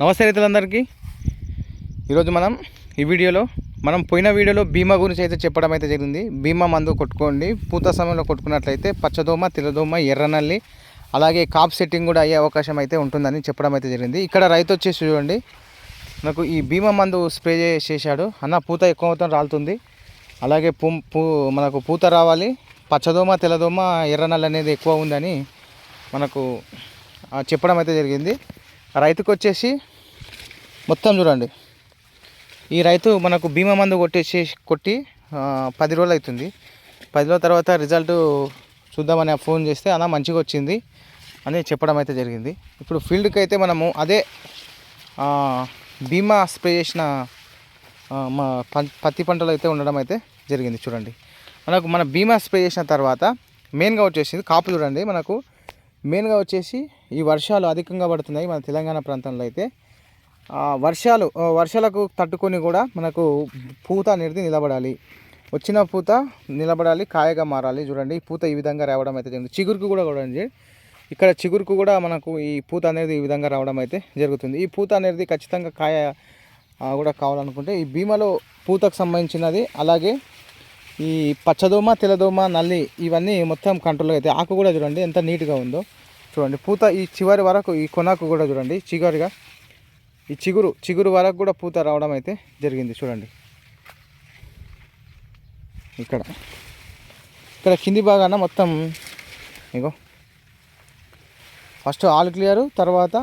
నమస్తే రైతులందరికీ. ఈరోజు మనం ఈ వీడియోలో మనం పోయిన వీడియోలో బీమా గురించి అయితే చెప్పడం అయితే జరిగింది. బీమా మందు కొట్టుకోండి. పూత సమయంలో కొట్టుకున్నట్లయితే పచ్చదోమ తెల్లదోమ ఎర్రనల్లి అలాగే కాప్ సెట్టింగ్ కూడా అయ్యే అవకాశం అయితే ఉంటుందని చెప్పడం అయితే జరిగింది. ఇక్కడ రైతు వచ్చేసి చూడండి. నాకు ఈ బీమా మందు స్ప్రే చేశాడు. అన్న పూత ఎక్కువ మొత్తం రాలుతుంది. అలాగే పూ పూ మనకు పూత రావాలి. పచ్చదోమ తెల్లదోమ ఎర్రనల్లి అనేది ఎక్కువ ఉందని మనకు చెప్పడం అయితే జరిగింది. రైతుకు వచ్చేసి మొత్తం చూడండి. ఈ రైతు మనకు బీమా మందు కొట్టేసి కొట్టి పది రోజులు అవుతుంది పది రోజుల తర్వాత రిజల్ట్ చూద్దామని ఫోన్ చేస్తే అలా మంచిగా వచ్చింది అని చెప్పడం అయితే జరిగింది. ఇప్పుడు ఫీల్డ్కి అయితే మనము అదే బీమా స్ప్రే చేసిన మా పం- పత్తి పంటలు అయితే ఉండడం అయితే జరిగింది చూడండి. మనకు మన బీమా స్ప్రే చేసిన తర్వాత మెయిన్గా వచ్చేసింది కాపు చూడండి. మనకు మెయిన్గా వచ్చేసి ఈ వర్షాలు అధికంగా పడుతున్నాయి మన తెలంగాణ ప్రాంతంలో అయితే. వర్షాలు వర్షాలకు తట్టుకొని కూడా మనకు పూత అనేది నిలబడాలి. వచ్చిన పూత నిలబడాలి కాయగా మారాలి. చూడండి పూత ఈ విధంగా రావడం అయితే జరుగుతుంది చిగురుకు కూడా చూడండి. ఇక్కడ చిగురుకు కూడా మనకు ఈ పూత అనేది ఈ విధంగా రావడం అయితే జరుగుతుంది. ఈ పూత అనేది ఖచ్చితంగా కాయ కూడా కావాలనుకుంటే ఈ భీమలో పూతకు సంబంధించినది అలాగే ఈ పచ్చదోమ తెల్లదోమ నల్లి ఇవన్నీ మొత్తం కంట్రోల్ అయితే. ఆకు కూడా చూడండి ఎంత నీట్గా ఉందో. చూడండి. పూత ఈ చివరి వరకు ఈ కొనకు కూడా చూడండి. చివరిగా ఈ చిగురు చిగురు వరకు కూడా పూత రావడం అయితే జరిగింది చూడండి. ఇక్కడ ఇక్కడ కింది భాగాన మొత్తం ఇగో. ఫస్ట్ ఆల్ క్లియరు తర్వాత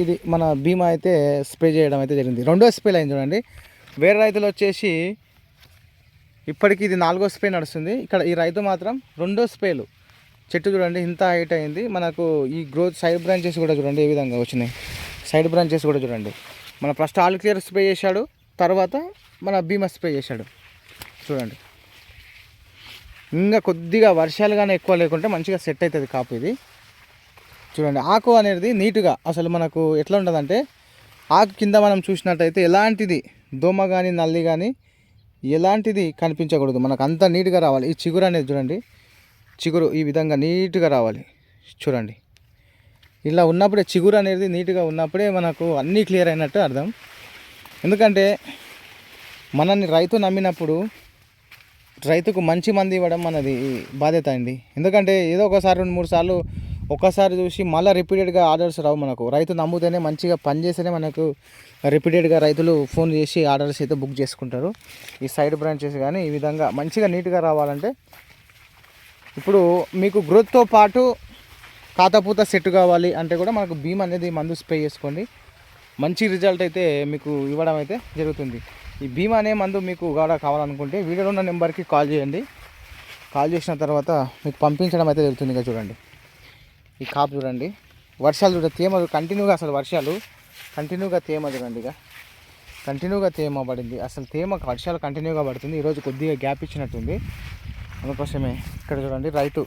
ఇది మన బీమా అయితే స్ప్రే చేయడం అయితే జరిగింది. రెండో స్ప్రే అయింది చూడండి. వేరే రైతులు వచ్చేసి ఇప్పటికి ఇది నాలుగో స్ప్రే నడుస్తుంది. ఇక్కడ ఈ రైతు మాత్రం రెండో స్ప్రేలు చెట్టు చూడండి ఇంత హైట్ అయింది. మనకు ఈ గ్రోత్ సైడ్ బ్రాంచెస్ కూడా చూడండి ఏ విధంగా వచ్చినాయి. సైడ్ బ్రాంచెస్ కూడా చూడండి. మన ఫస్ట్ ఆల్ క్లియర్ స్ప్రే చేశాడు తర్వాత మన బీమా స్ప్రే చేశాడు. చూడండి. ఇంకా కొద్దిగా వర్షాలు కానీ ఎక్కువ లేకుంటే మంచిగా సెట్ అవుతుంది కాపు ఇది. చూడండి ఆకు అనేది నీట్గా అసలు మనకు ఎట్లా ఉంటుందంటే ఆకు కింద మనం చూసినట్టయితే ఎలాంటిది దోమ కానీ నల్లి కానీ ఎలాంటిది కనిపించకూడదు. మనకు అంత నీట్గా రావాలి. ఈ చిగురు అనేది చూడండి. చిగురు ఈ విధంగా నీట్గా రావాలి. చూడండి. ఇలా ఉన్నప్పుడే చిగురు అనేది నీట్గా ఉన్నప్పుడే మనకు అన్నీ క్లియర్ అయినట్టు అర్థం. ఎందుకంటే మనల్ని రైతు నమ్మినప్పుడు రైతుకు మంచి మంది ఇవ్వడం మనది బాధ్యత అండి. ఎందుకంటే ఏదో ఒకసారి రెండు మూడు సార్లు ఒక్కసారి చూసి మళ్ళీ రిపీటెడ్గా ఆర్డర్స్ రావు మనకు. రైతు నమ్ముతేనే మంచిగా పనిచేస్తేనే మనకు రిపీటెడ్గా రైతులు ఫోన్ చేసి ఆర్డర్స్ అయితే బుక్ చేసుకుంటారు. ఈ సైడ్ బ్రాంచెస్ కానీ ఈ విధంగా మంచిగా నీట్గా రావాలంటే ఇప్పుడు మీకు గ్రోత్తో పాటు కాతపూత సెట్ కావాలి అంటే కూడా మనకు భీమ్ అనేది మందు స్ప్రే చేసుకోండి. మంచి రిజల్ట్ అయితే మీకు ఇవ్వడం అయితే జరుగుతుంది. ఈ భీమ్ అనే మందు మీకు కూడా కావాలనుకుంటే వీడియోలో ఉన్న నెంబర్కి కాల్ చేయండి. కాల్ చేసిన తర్వాత మీకు పంపించడం అయితే జరుగుతుంది ఇక చూడండి. ఈ కాపు చూడండి. వర్షాలు చూడండి. తేమ కంటిన్యూగా అసలు వర్షాలు కంటిన్యూగా తేమ చూడండి ఇక. కంటిన్యూగా తేమ పడింది. అసలు తేమ వర్షాలు కంటిన్యూగా పడుతుంది. ఈరోజు కొద్దిగా గ్యాప్ ఇచ్చినట్టుంది. అందుకోసమే ఇక్కడ చూడండి రైతు.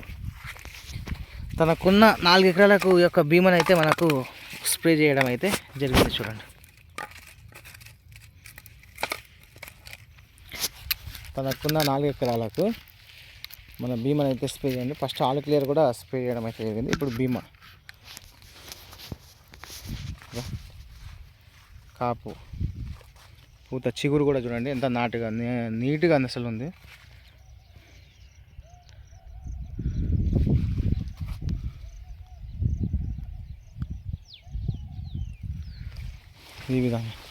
తనకున్న నాలుగు ఎకరాలకు ఈ యొక్క భీమను అయితే మనకు స్ప్రే చేయడం అయితే జరిగింది చూడండి. తనకున్న నాలుగు ఎకరాలకు మన భీమను అయితే స్ప్రే చేయండి. ఫస్ట్ ఆల్ క్లియర్ కూడా స్ప్రే చేయడం అయితే జరిగింది. ఇప్పుడు భీమా. కాపు. పూత చిగురు కూడా చూడండి ఎంత నాటుగా నీ- నీట్గా అసలు ఉంది. ఈ విధంగా